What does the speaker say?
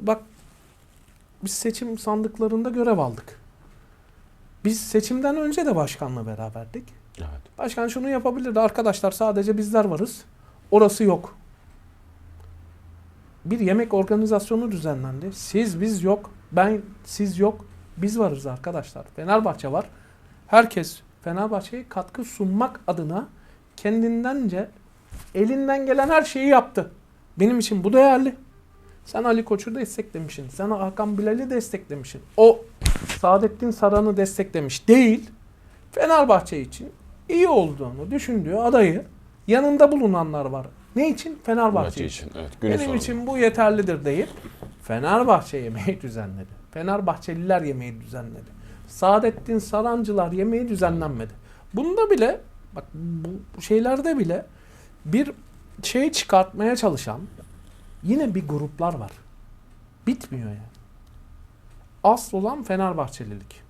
bak biz seçim sandıklarında görev aldık. Biz seçimden önce de başkanla beraberdik. Evet. Başkan şunu yapabilirdi. Arkadaşlar sadece bizler varız. Orası yok. Bir yemek organizasyonu düzenlendi. Siz biz yok. Ben siz yok. Biz varız arkadaşlar. Fenerbahçe var. Herkes Fenerbahçe'ye katkı sunmak adına kendindence elinden gelen her şeyi yaptı. Benim için bu değerli. Sen Ali Koç'u desteklemişsin. Sen Hakan Bilal'i desteklemişsin. O Saadettin Saran'ı desteklemiş değil. Fenerbahçe için iyi olduğunu düşündüğü adayı yanında bulunanlar var. Ne için? Fenerbahçe Maçı için. için. Evet. Günün Benim sonunda. için bu yeterlidir deyip Fenerbahçe yemeği düzenledi. Fenerbahçeliler yemeği düzenledi. Saadettin Sarancılar yemeği düzenlenmedi. Bunda bile bak bu şeylerde bile bir şey çıkartmaya çalışan yine bir gruplar var. Bitmiyor yani. Asıl olan Fenerbahçelilik.